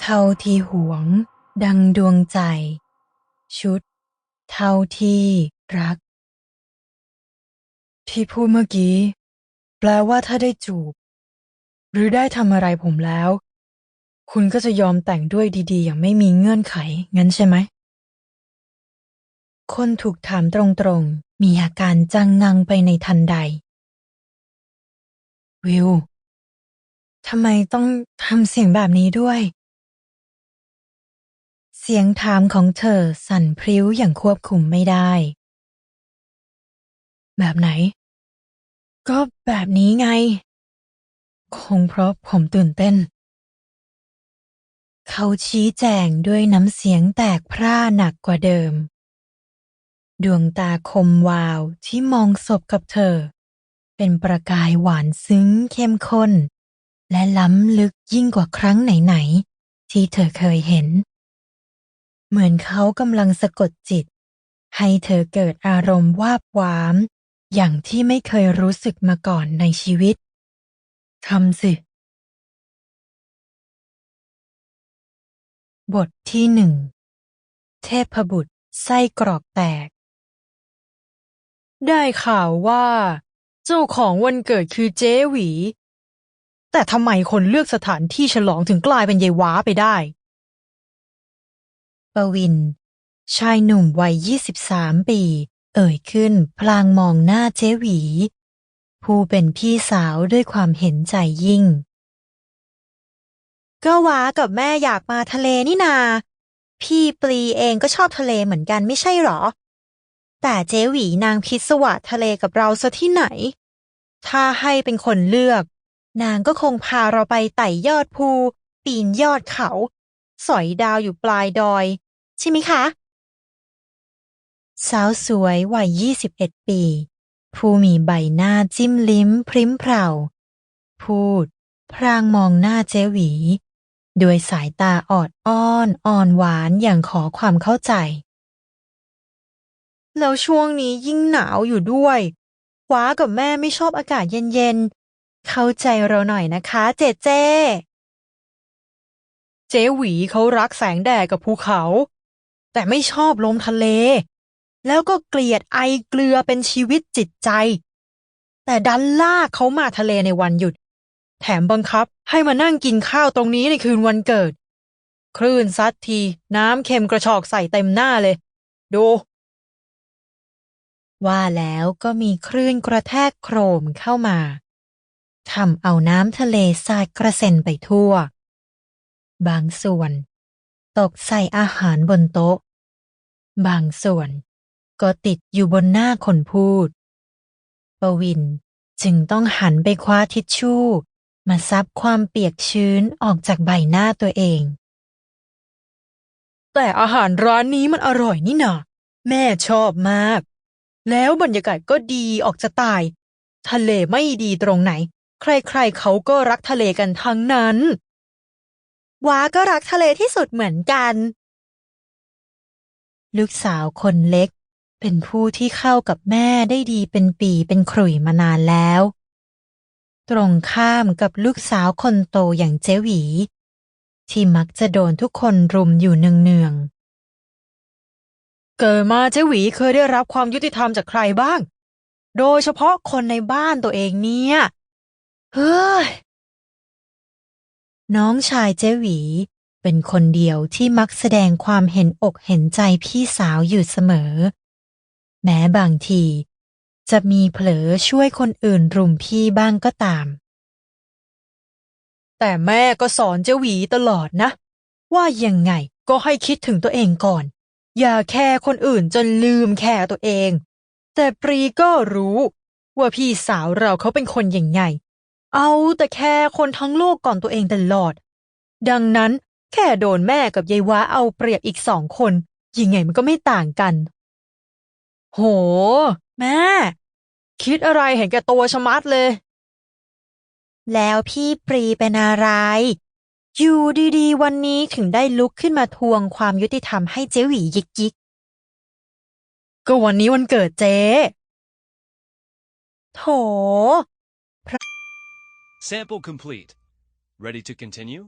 เท่าที่หวง ดังดวงใจ ชุด เท่าที่รัก ที่พูดเมื่อกี้ แปลว่าถ้าได้จูบ หรือได้ทำอะไรผมแล้ว คุณก็จะยอมแต่งด้วยดีๆ อย่างไม่มีเงื่อนไข งั้นใช่ไหม คนถูกถามตรงๆ มีอาการจังงังไปในทันใด วิว ทำไมต้องทำเสียงแบบนี้ด้วย เสียงถามของเธอสั่นพริ้วอย่างควบคุมไม่ได้ แบบไหน ก็แบบนี้ไง คงเพราะผมตื่นเต้น เขาชี้แจงด้วยน้ำเสียงแตกพร่าหนักกว่าเดิม ดวงตาคมวาวที่มองศพกับเธอ เป็นประกายหวานซึ้งเข้มข้น และล้ำลึกยิ่งกว่าครั้งไหนๆ ที่เธอเคยเห็น เหมือนเขากำลังสะกดจิต ให้เธอเกิดอารมณ์วาบหวาม อย่างที่ไม่เคยรู้สึกมาก่อนในชีวิตทำสิ บทที่หนึ่ง เทพบุตรไส้กรอกแตก ได้ข่าวว่า เจ้าของวันเกิดคือเจ๊หวี แต่ทำไมคนเลือกสถานที่ฉลองถึงกลายเป็นยายว้าไปได้ ปวิน ชายหนุ่มวัย23ปี เอ่ยขึ้นพลางมองหน้าเจ๊หวี ผู้เป็นพี่สาวด้วยความเห็นใจยิ่ง ก็ว้ากับแม่อยากมาทะเลนี่นา พี่ปลีเองก็ชอบทะเลเหมือนกันไม่ใช่หรอแต่เจ๊หวีนางพิศวาสทะเลกับเราซะที่ไหน ถ้าให้เป็นคนเลือก นางก็คงพาเราไปไต่ยอดภู ปีนยอดเขา สอยดาวอยู่ปลายดอย ใช่ไหมคะ สาวสวยวัย21ปี ผู้มีใบหน้าจิ้มลิ้มพริ้มเพราพูด พรางมองหน้าเจหวี ด้วยสายตาออดอ้อนอ่อนหวานอย่างขอความเข้าใจ แล้วช่วงนี้ยิ่งหนาวอยู่ด้วย ว้ากับแม่ไม่ชอบอากาศเย็นๆ เข้าใจเราหน่อยนะคะ เจเจ เจหวีเขารักแสงแดดกับภูเขา แต่ไม่ชอบลมทะเล แล้วก็เกลียดไอเกลือเป็นชีวิตจิตใจ แต่ดันลากเขามาทะเลในวันหยุด แถมบังคับให้มานั่งกินข้าวตรงนี้ในคืนวันเกิด คลื่นซัดที น้ำเค็มกระชอกใส่เต็มหน้าเลย ดู ว่าแล้วก็มีคลื่นกระแทกโครมเข้ามาทำเอาน้ำทะเลสาดกระเซ็นไปทั่ว บางส่วน ตกใส่อาหารบนโต๊ะ บางส่วน ก็ติดอยู่บนหน้าคนพูด ปวินจึงต้องหันไปคว้าทิชชู่ มาซับความเปียกชื้นออกจากใบหน้าตัวเอง แต่อาหารร้านนี้มันอร่อยนี่นาแม่ชอบมาก แล้วบรรยากาศก็ดีออกจะตาย ทะเลไม่ดีตรงไหน ใครๆเขาก็รักทะเลกันทั้งนั้น ว้าก็รักทะเลที่สุดเหมือนกัน ลูกสาวคนเล็ก เป็นผู้ที่เข้ากับแม่ได้ดีเป็นปีเป็นขรุ่ยมานานแล้ว ตรงข้ามกับลูกสาวคนโตอย่างเจหวี ที่มักจะโดนทุกคนรุมอยู่เนืองๆ เกิดมาเจหวีเคยได้รับความยุติธรรมจากใครบ้าง โดยเฉพาะคนในบ้านตัวเองเนี่ย เฮ้ย น้องชายเจหวี เป็นคนเดียวที่มักแสดงความเห็นอกเห็นใจพี่สาวอยู่เสมอ แม้บางที จะมีเผลอช่วยคนอื่นรุมพี่บ้างก็ตาม แต่แม่ก็สอนเจหวีตลอดนะ ว่ายังไงก็ให้คิดถึงตัวเองก่อน อย่าแคร์คนอื่นจนลืมแคร์ตัวเอง แต่ปรีก็รู้ ว่าพี่สาวเราเขาเป็นคนยังไง เอาแต่แค่คนทั้งโลกก่อนตัวเองตลอด ดังนั้นแค่โดนแม่กับยายว้าเอาเปรียบอีกสองคน ยังไงมันก็ไม่ต่างกัน โห แม่ คิดอะไรเห็นแก่ตัวชะมัดเลย แล้วพี่ปรีเป็นอะไร อยู่ดีๆ วันนี้ถึงได้ลุกขึ้นมาทวงความยุติธรรมให้เจ๊หวียิกยิกก็วันนี้วันเกิดเจ๊ โถ Sample complete. Ready to continue?